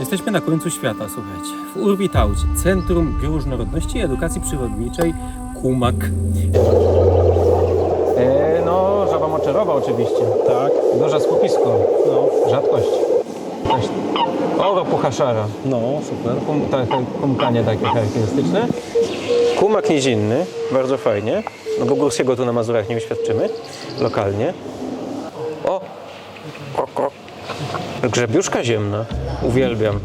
Jesteśmy na końcu świata, słuchajcie. W Urbitaucie, Centrum Bioróżnorodności i Edukacji Przyrodniczej Kumak. E, no, żaba moczerowa oczywiście. Tak. Duże skupisko. No, Rzadkość. Jakaś Oro puchaszara. no super. Kum, kumkanie takie charakterystyczne. Kumak nizinny, bardzo fajnie. No bo górskiego tu na Mazurach nie uświadczymy. Lokalnie. O! Krok, krok. Grzebiuszka ziemna. Uwielbiam.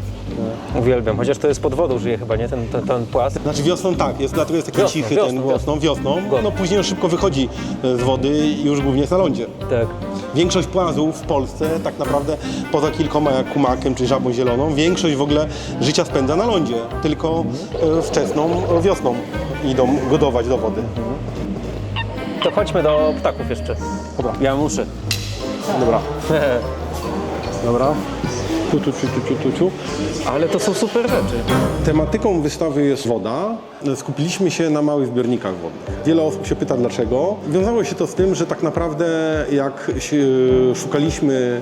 Uwielbiam. Chociaż to jest pod wodą żyje chyba, nie? Ten, ten, ten płas. Znaczy wiosną tak, jest, dlatego jest taki Wiosną, cichy wiosną, ten wiosną. wiosną, wiosną. No później już szybko wychodzi e, z wody i już głównie jest na lądzie. Tak. Większość płazów w Polsce tak naprawdę poza kilkoma jak kumakiem czy żabą zieloną, większość w ogóle życia spędza na lądzie. Tylko e, wczesną e, wiosną idą godować do wody. To chodźmy do ptaków jeszcze. Dobra. Ja muszę. Dobra. Dobra. Tu, tu, tu, tu, tu, tu. Ale to są super rzeczy. Tematyką wystawy jest woda. Skupiliśmy się na małych zbiornikach wodnych. Wiele osób się pyta dlaczego. Wiązało się to z tym, że tak naprawdę jak się, szukaliśmy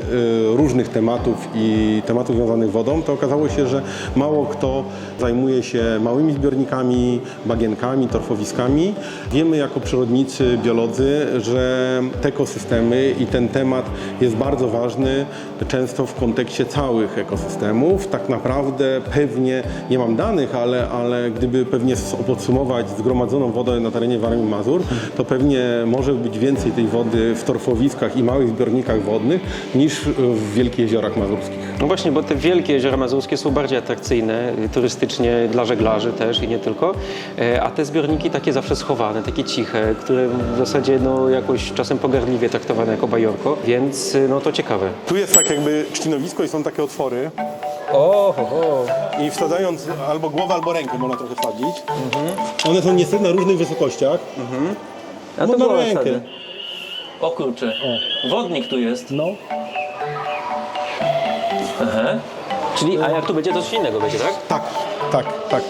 e, różnych tematów i tematów związanych z wodą, to okazało się, że mało kto zajmuje się małymi zbiornikami, bagienkami, torfowiskami. Wiemy jako przyrodnicy, biolodzy, że te ekosystemy i ten temat jest bardzo ważny, często w kontekście całych ekosystemów. Tak naprawdę pewnie, nie mam danych, ale, ale gdyby pewnie podsumować zgromadzoną wodę na terenie Warmii Mazur, to pewnie może być więcej tej wody w torfowiskach i małych zbiornikach wodnych niż w wielkich jeziorach mazurskich. No właśnie, bo te wielkie jeziora mazurskie są bardziej atrakcyjne y, turystycznie dla żeglarzy też i nie tylko, E, a te zbiorniki takie zawsze schowane, takie ciche, które w zasadzie no jakoś czasem pogardliwie traktowane jako bajorko, więc y, no to ciekawe. Tu jest tak jakby trzcinowisko i są takie otwory O, ho, ho. i wsadzając albo głowę, albo rękę można trochę wsadzić. One są niestety na różnych wysokościach. A Można było rękę. wtedy. O kurczę, wodnik tu jest. No. Aha. Czyli, a jak tu będzie, to coś innego będzie, tak? Tak, tak, tak.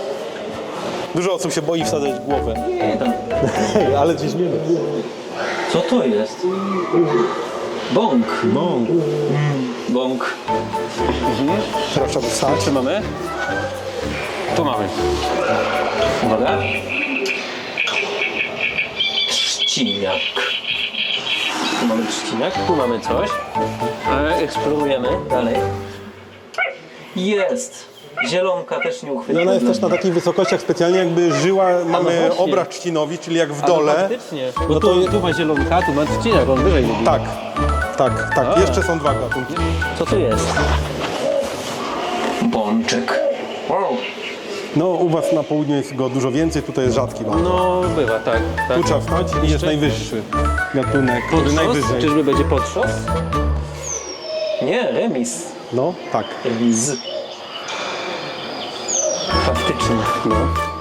Dużo osób się boi wsadzać głowę. Nie, tam. Ale gdzieś nie Co to jest? Bąk. Bąk. Bąk. Teraz trzeba wstać. Czy mamy? Tu mamy. Uwaga. Trzciniak. Tu mamy trzciniak, tu mamy coś. E, eksplorujemy dalej. Jest! Zielonka też nie I uchwytna. ona jest też na takich wysokościach specjalnie jakby żyła, mamy no właśnie. obraz trzcinowi, czyli jak w Ale dole. Faktycznie. Bo tu, tu ma zielonka, tu ma trzciniak, on wyżej lubi. Tak, tak, tak. Jeszcze są dwa gatunki. Co tu jest? Bączek. Wow. No u was na południu jest go dużo więcej, tutaj jest rzadki bardzo. No bywa, tak. tak. Tu trzeba wstać i jest Jeszcze? najwyższy gatunek, który Podszos? najwyżej. Czyżby będzie podszos? Nie, remis. No, tak. Remis. Faktycznie. No.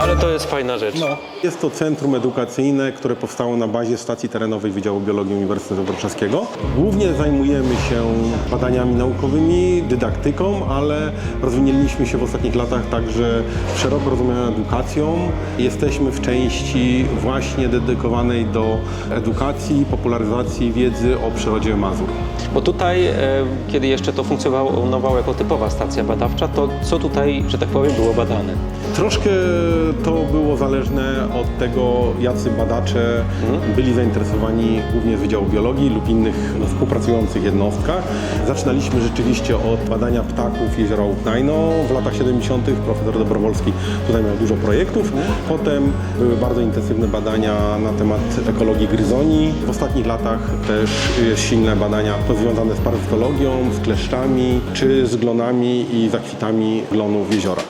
Ale to jest fajna rzecz. No. Jest to centrum edukacyjne, które powstało na bazie stacji terenowej Wydziału Biologii Uniwersytetu Warszawskiego. Głównie zajmujemy się badaniami naukowymi, dydaktyką, ale rozwinęliśmy się w ostatnich latach także szeroko rozumianą edukacją. Jesteśmy w części właśnie dedykowanej do edukacji popularyzacji wiedzy o przyrodzie Mazur. Bo tutaj, e, kiedy jeszcze to funkcjonowało jako typowa stacja badawcza, to co tutaj, że tak powiem, było badane? Troszkę to było zależne od tego, jacy badacze byli zainteresowani głównie z Wydziału Biologii lub innych no, współpracujących jednostkach. Zaczynaliśmy rzeczywiście od badania ptaków jeziora Łupnajno. W latach 70. profesor Dobrowolski tutaj miał dużo projektów. Potem były bardzo intensywne badania na temat ekologii gryzoni. W ostatnich latach też silne badania związane z parazitologią, z kleszczami czy z glonami i zakwitami glonów jeziora.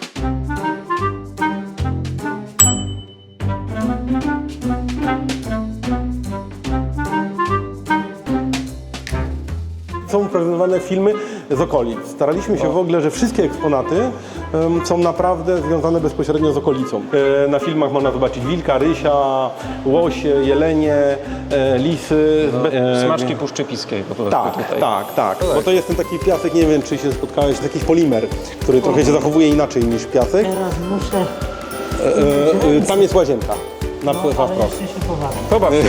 Są prezentowane filmy z okolic. Staraliśmy się w ogóle, że wszystkie eksponaty są naprawdę związane bezpośrednio z okolicą. E, na filmach można zobaczyć wilka, rysia, łosie, jelenie, e, lisy. e, Smaczki Puszczy Piskiej po prostu tak, tutaj. tak, tak. Bo to jest ten taki piasek, nie wiem czy się spotkałeś, to jakiś polimer, który trochę się zachowuje inaczej niż piasek. Teraz muszę E, e, tam jest łazienka. Na wpływ ale wprost. Pobaw się.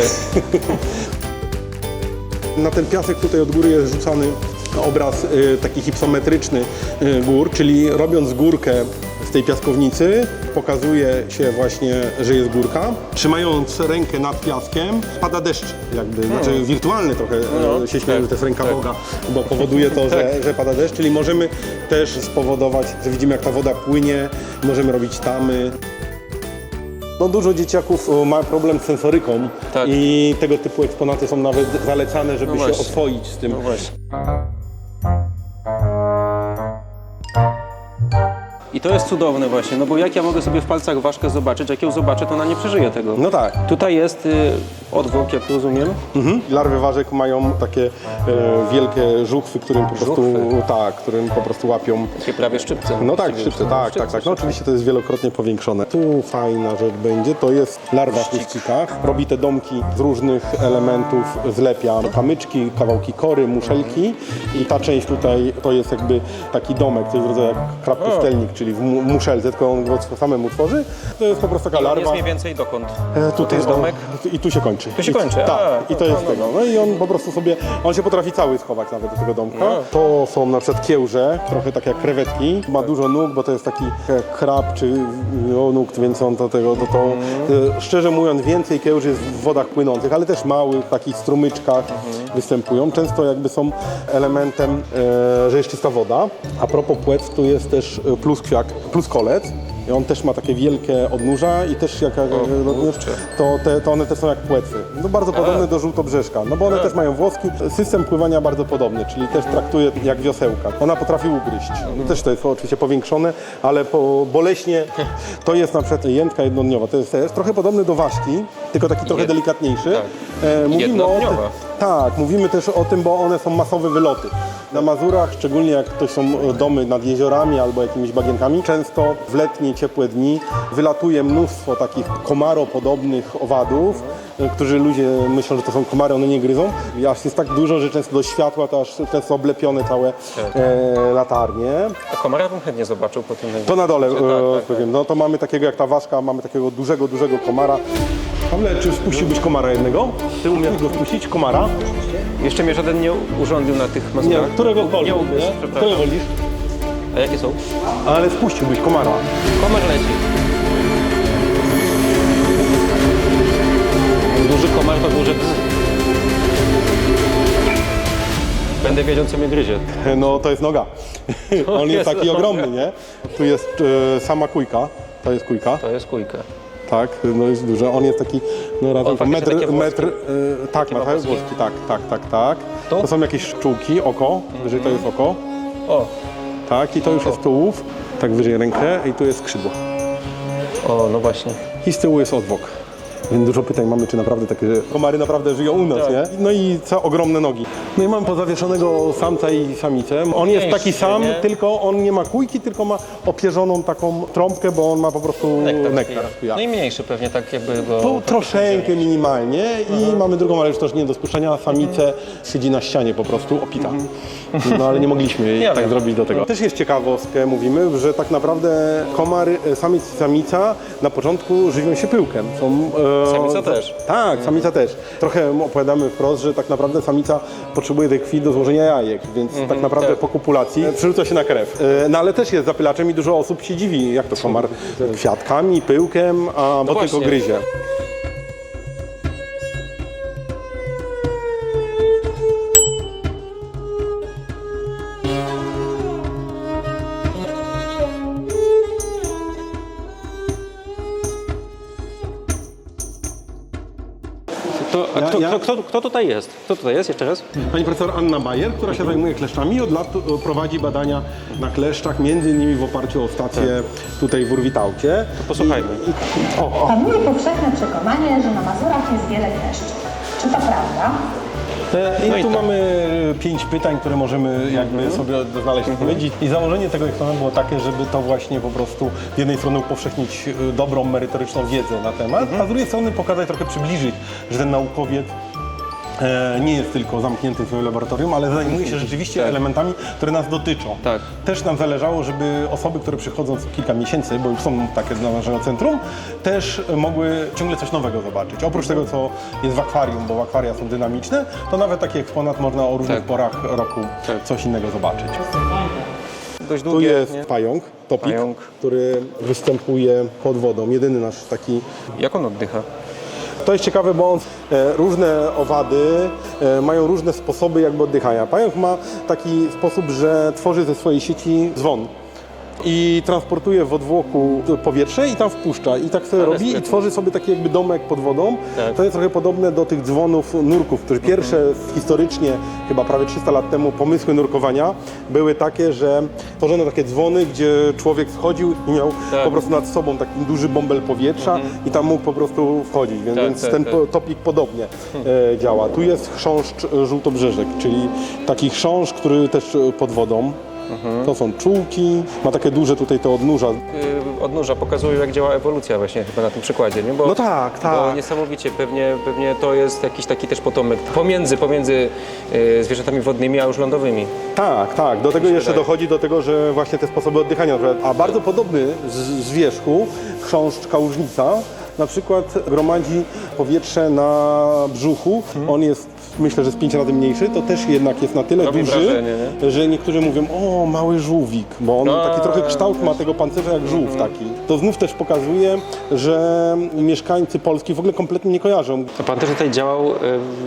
Na ten piasek tutaj od góry jest rzucany obraz y, taki hipsometryczny y, gór, czyli robiąc górkę z tej piaskownicy, pokazuje się właśnie, że jest górka. Trzymając rękę nad piaskiem, pada deszcz, jakby, znaczy wirtualny trochę No, e, się śmieję, tak, że to jest ręka tak. Boga, bo powoduje to, że, że pada deszcz, czyli możemy też spowodować, że widzimy jak ta woda płynie, możemy robić tamy. No dużo dzieciaków ma problem z sensoryką Tak. i tego typu eksponaty są nawet zalecane, żeby No się oswoić z tym. No to jest cudowne właśnie, no bo jak ja mogę sobie w palcach ważkę zobaczyć, jak ją zobaczę, to ona nie przeżyje tego. No tak. Tutaj jest y, odwłok, jak rozumiem. Mhm. Larwy ważek mają takie e, wielkie żuchwy, którym po prostu Żuchwy? tak, którym po prostu łapią. Takie prawie szczypce. No tak, Właściwie szczypce, tak, tak, tak. No oczywiście to jest wielokrotnie powiększone. Tu fajna rzecz będzie, to jest larwa w chustcikach. Robi te domki z różnych elementów, zlepia kamyczki, kawałki kory, muszelki i ta część tutaj to jest jakby taki domek, to jest rodzaj jak krab pustelnik, czyli w mu- muszelce, tylko on go samemu tworzy. To jest po prostu taka larwa. jest mniej więcej dokąd? E, Tutaj jest domek? I tu się kończy. Tu się I, kończy, Tak, i to jest tego. No i on po prostu sobie, on się potrafi cały schować nawet do tego domka. No. To są na przykład kiełże, trochę tak jak krewetki. Ma dużo nóg, bo to jest taki e, krab czy no, nóg, więc on do tego, to, to Mhm. e, szczerze mówiąc więcej kiełży jest w wodach płynących, ale też małych, takich strumyczkach Mhm. występują. Często jakby są elementem, e, że jest czysta woda. A propos płetw, tu jest też e, pluskwiak, pluskolec. I on też ma takie wielkie odnóża i też jak, kurczę. to, te, to one też są jak płetwy. No bardzo podobne do żółtobrzeżka, no bo one też mają włoski. System pływania bardzo podobny, czyli też traktuje jak wiosełka. Ona potrafi ugryźć. No też to jest oczywiście powiększone, ale po, boleśnie to jest na przykład jętka jednodniowa. To jest, jest trochę podobny do ważki, tylko taki trochę Jed- delikatniejszy. tak. E, mówimy o Jednodniowa. Tak, mówimy też o tym, bo one są masowe wyloty. Na Mazurach, szczególnie jak to są e, domy nad jeziorami albo jakimiś bagienkami, często w letnie, ciepłe dni wylatuje mnóstwo takich komaropodobnych owadów, e, którzy ludzie myślą, że to są komary, one nie gryzą. Aż jest tak dużo, że często do światła to aż często oblepione całe Tak. e, latarnie. A komara bym chętnie zobaczył po tym. To na dole, Tak, e, tak, tak. powiem. No to mamy takiego jak ta ważka, mamy takiego dużego, dużego komara. Pawle, czy wpuściłbyś komara jednego? Ty umiesz go wpuścić? Komara? Jeszcze mnie żaden nie urządził na tych Nie, mazurach. któregokolwiek. Nie ugryzł, nie? przepraszam. Którego wolisz? A jakie są? Ale wpuściłbyś komara. Komar leci. Duży komar to duży. Będę wiedział, co mnie gryzie. No to jest noga. On jest jest taki noga. ogromny, nie? Tu jest e, sama kujka. To jest kujka. To jest kujka. Tak, no jest duży. On jest taki, no razem faktycznie metr, takie metr e, tak, ma ma takie włoski. włoski, tak, tak, tak, tak. Tu? To są jakieś szczółki, oko, wyżej to jest oko. O, Tak, i to już jest tułów, tak wyżej rękę i tu jest skrzydło. o, no właśnie. I z tyłu jest odwok. Więc dużo pytań mamy, czy naprawdę takie komary naprawdę żyją u nas, Tak. nie? No i co ogromne nogi. No i mamy pozawieszonego samca i samicę. On jest taki sam, nie? tylko on nie ma kujki, tylko ma opierzoną taką trąbkę, bo on ma po prostu Nektar. nektar. No i mniejszy pewnie, tak jakby go... Tu troszeczkę minimalnie i mamy drugą, ale już też nie do spuszczenia. Samice siedzi na ścianie po prostu, opita. No ale nie mogliśmy Ja tak wiem. zrobić do tego. Też jest ciekawostkę, mówimy, że tak naprawdę komar, e, samiec i samica na początku żywią się pyłkiem. Są, Samica też. Tak, samica też. Trochę opowiadamy wprost, że tak naprawdę samica potrzebuje tej krwi do złożenia jajek, więc tak naprawdę tak. po kopulacji e, przerzuca się na krew. E, No ale też jest zapylaczem i dużo osób się dziwi, jak to komar kwiatkami, pyłkiem, a do właśnie. tego gryzie. To, kto, Kto, kto, tutaj jest? Kto tutaj jest? Jeszcze raz? Pani profesor Anna Bajer, która się zajmuje kleszczami i od lat e, prowadzi badania na kleszczach, między innymi w oparciu o stację tutaj w Urwitaucie. Posłuchajmy. I, o, o. Panuje powszechne przekonanie, że na Mazurach jest wiele kleszczy. Czy to prawda? I No i tu tak. mamy pięć pytań, które możemy jakby sobie znaleźć odpowiedzi. I założenie tego eksperymentu było takie, żeby to właśnie po prostu z jednej strony upowszechnić y, dobrą, merytoryczną wiedzę na temat, a z drugiej strony pokazać, trochę przybliżyć, że ten naukowiec e, nie jest tylko zamkniętym swoim laboratorium, ale zajmuje się rzeczywiście elementami, które nas dotyczą. Tak. Też nam zależało, żeby osoby, które przychodzą co kilka miesięcy, bo już są takie z naszego centrum, też mogły ciągle coś nowego zobaczyć. Oprócz tego, co jest w akwarium, bo akwaria są dynamiczne, to nawet taki eksponat można o różnych Tak. porach roku Tak. coś innego zobaczyć. Dość Tu długie, jest nie? pająk, topik, Pająk. który występuje pod wodą. Jedyny nasz taki Jak on oddycha? To jest ciekawe, bo on, e, różne owady e, mają różne sposoby jakby oddychania. Pająk ma taki sposób, że tworzy ze swojej sieci dzwon i transportuje w odwłoku powietrze i tam wpuszcza. I tak sobie Ale robi i tworzy sobie taki jakby domek pod wodą. Tak. To jest trochę podobne do tych dzwonów nurków, które pierwsze historycznie, chyba prawie 300 lat temu, pomysły nurkowania były takie, że tworzono takie dzwony, gdzie człowiek schodził i miał Tak. po prostu nad sobą taki duży bąbel powietrza i tam mógł po prostu wchodzić. Więc, Tak, więc tak, ten tak. po- topik podobnie e, działa. Tu jest chrząszcz e, żółtobrzeżek, czyli taki chrząszcz, który też e, pod wodą. Mhm. To są czułki, ma takie duże tutaj te odnóża. Yy, odnóża pokazują, jak działa ewolucja właśnie chyba na tym przykładzie, nie? Bo, No tak, Bo tak. niesamowicie, pewnie, pewnie to jest jakiś taki też potomek pomiędzy, pomiędzy yy, zwierzętami wodnymi, a już lądowymi. Tak, tak. Do tego jeszcze wydaje. dochodzi do tego, że właśnie te sposoby oddychania. na przykład- A bardzo podobny z, z wierzchu chrząszcz kałużnica na przykład gromadzi powietrze na brzuchu. On jest myślę, że z pięć razy mniejszy, to też jednak jest na tyle Robi duży, wrażenie, że niektórzy mówią, o mały żółwik, bo on No, taki trochę kształt ma tego pancerza jak żółw taki. To znów też pokazuje, że mieszkańcy Polski w ogóle kompletnie nie kojarzą. A pan też tutaj działał,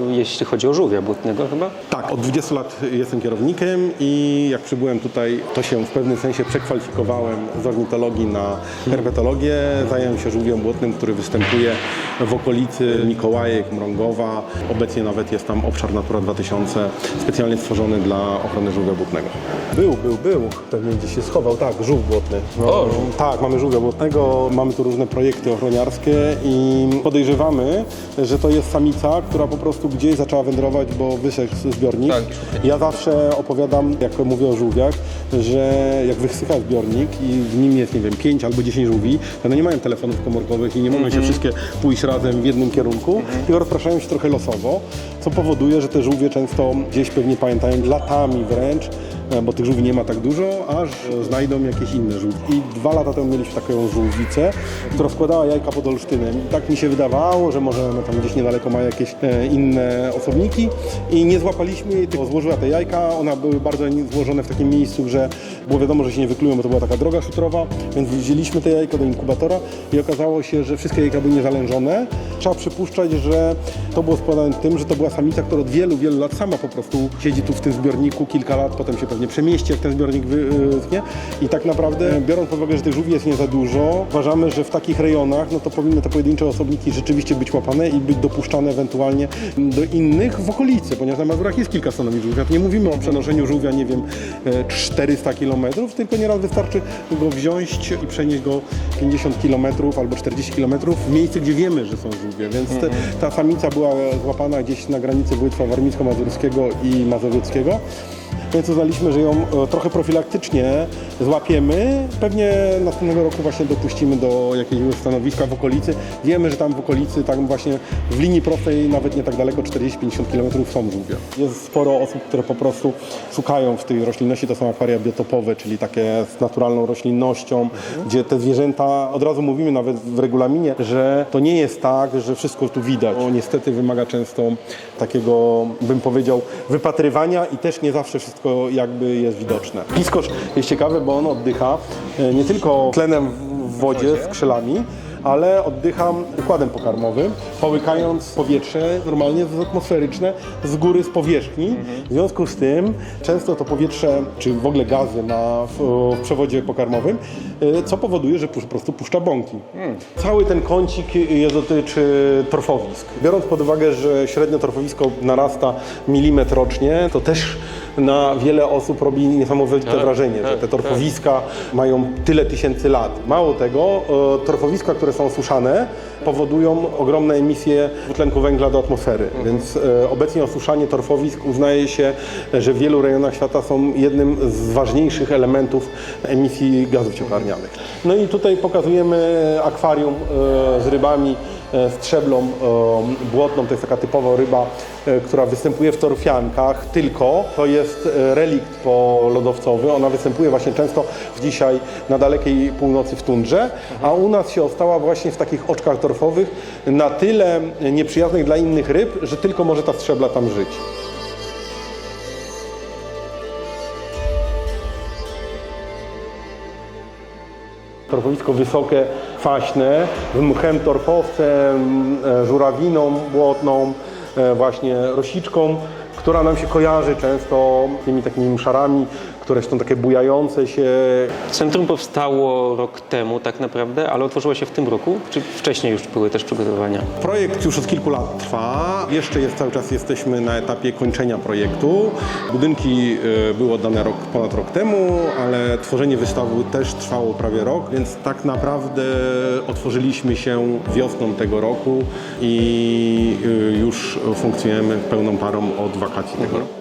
yy, jeśli chodzi o żółwia błotnego chyba? Tak, od 20 lat jestem kierownikiem i jak przybyłem tutaj, to się w pewnym sensie przekwalifikowałem z ornitologii na herpetologię. Zająłem się żółwiem błotnym, który występuje w okolicy Mikołajek, Mrągowa. Obecnie nawet jest tam obszar Natura 2000 specjalnie stworzony dla ochrony żółwia błotnego. Był, był, był. Pewnie gdzieś się schował, tak, żółw błotny. No, O, żółw. tak, mamy żółwia błotnego, mamy tu różne projekty ochroniarskie i podejrzewamy, że to jest samica, która po prostu gdzieś zaczęła wędrować, bo wysechł zbiornik. Tak. Ja zawsze opowiadam, jak mówię o żółwiach, że jak wysycha zbiornik i w nim jest, nie wiem, 5 albo 10 żółwi, to one nie mają telefonów komórkowych i nie mogą się wszystkie pójść razem w jednym kierunku, tylko rozpraszają się trochę losowo, co powoduje, że te żółwie często gdzieś pewnie pamiętają latami wręcz, bo tych żółwi nie ma tak dużo, aż e, znajdą jakieś inne żółwie. I dwa lata temu mieliśmy taką żółwicę, która składała jajka pod Olsztynem. I tak mi się wydawało, że może tam gdzieś niedaleko ma jakieś e, inne osobniki i nie złapaliśmy jej, tylko złożyła te jajka. One były bardzo złożone w takim miejscu, że było wiadomo, że się nie wyklują, bo to była taka droga szutrowa, więc wzięliśmy te jajka do inkubatora i okazało się, że wszystkie jajka były niezalężone. Trzeba przypuszczać, że to było spowodowane tym, że to była samica, która od wielu, wielu lat sama po prostu siedzi tu w tym zbiorniku kilka lat, potem się przemieści, jak ten zbiornik wyschnie. I tak naprawdę, biorąc pod uwagę, że tych żółwi jest nie za dużo, uważamy, że w takich rejonach, no to powinny te pojedyncze osobniki rzeczywiście być łapane i być dopuszczane ewentualnie do innych w okolicy, ponieważ na Mazurach jest kilka stanowisk żółwia. Nie mówimy o przenoszeniu żółwia, nie wiem, e, 400 km, tylko nieraz wystarczy go wziąć i przenieść go 50 km albo 40 km w miejsce, gdzie wiemy, że są żółwie. Więc te, ta samica była złapana gdzieś na granicy województwa warmińsko-mazurskiego i mazowieckiego. Więc uznaliśmy, że ją e, trochę profilaktycznie złapiemy. Pewnie następnego roku właśnie dopuścimy do jakiegoś stanowiska w okolicy. Wiemy, że tam w okolicy, tam właśnie w linii prostej, nawet nie tak daleko, 40-50 km są żółwie. Jest sporo osób, które po prostu szukają w tej roślinności. To są akwaria biotopowe, czyli takie z naturalną roślinnością, gdzie te zwierzęta, od razu mówimy nawet w regulaminie, że to nie jest tak, że wszystko tu widać. Bo niestety wymaga często takiego, bym powiedział, wypatrywania i też nie zawsze wszystko jakby jest widoczne. Piskosz jest ciekawy, bo on oddycha e, nie tylko tlenem w wodzie, skrzelami, ale oddycha układem pokarmowym, połykając powietrze normalnie z atmosferyczne z góry, z powierzchni. W związku z tym często to powietrze, czy w ogóle gazy ma w, w przewodzie pokarmowym, e, co powoduje, że po prostu puszcza bąki. Cały ten kącik e, dotyczy torfowisk. Biorąc pod uwagę, że średnio torfowisko narasta milimetr rocznie, to też na wiele osób robi niesamowite wrażenie, że tak, te torfowiska mają tyle tysięcy lat. Mało tego, e, torfowiska, które są suszane, powodują ogromne emisje dwutlenku węgla do atmosfery. Więc e, obecnie osuszanie torfowisk uznaje się, że w wielu rejonach świata są jednym z ważniejszych elementów emisji gazów cieplarnianych. No i tutaj pokazujemy akwarium e, z rybami e, strzeblą e, błotną. To jest taka typowa ryba, e, która występuje w torfiankach tylko. To jest relikt polodowcowy. Ona występuje właśnie często dzisiaj na dalekiej północy w tundrze, a u nas się ostała właśnie w takich oczkach torfowych na tyle nieprzyjaznych dla innych ryb, że tylko może ta strzebla tam żyć. Torfowisko wysokie, kwaśne, mchem torfowcem, e, żurawiną błotną, e, właśnie rosiczką, która nam się kojarzy często z tymi takimi mszarami, które są takie bujające się. Centrum powstało rok temu tak naprawdę, ale otworzyło się w tym roku, czy wcześniej już były też przygotowania? Projekt już od kilku lat trwa. Jeszcze jest cały czas jesteśmy na etapie kończenia projektu. Budynki e, były oddane rok, ponad rok temu, ale tworzenie wystawy też trwało prawie rok, więc tak naprawdę otworzyliśmy się wiosną tego roku i e, już funkcjonujemy pełną parą od wakacji tego roku.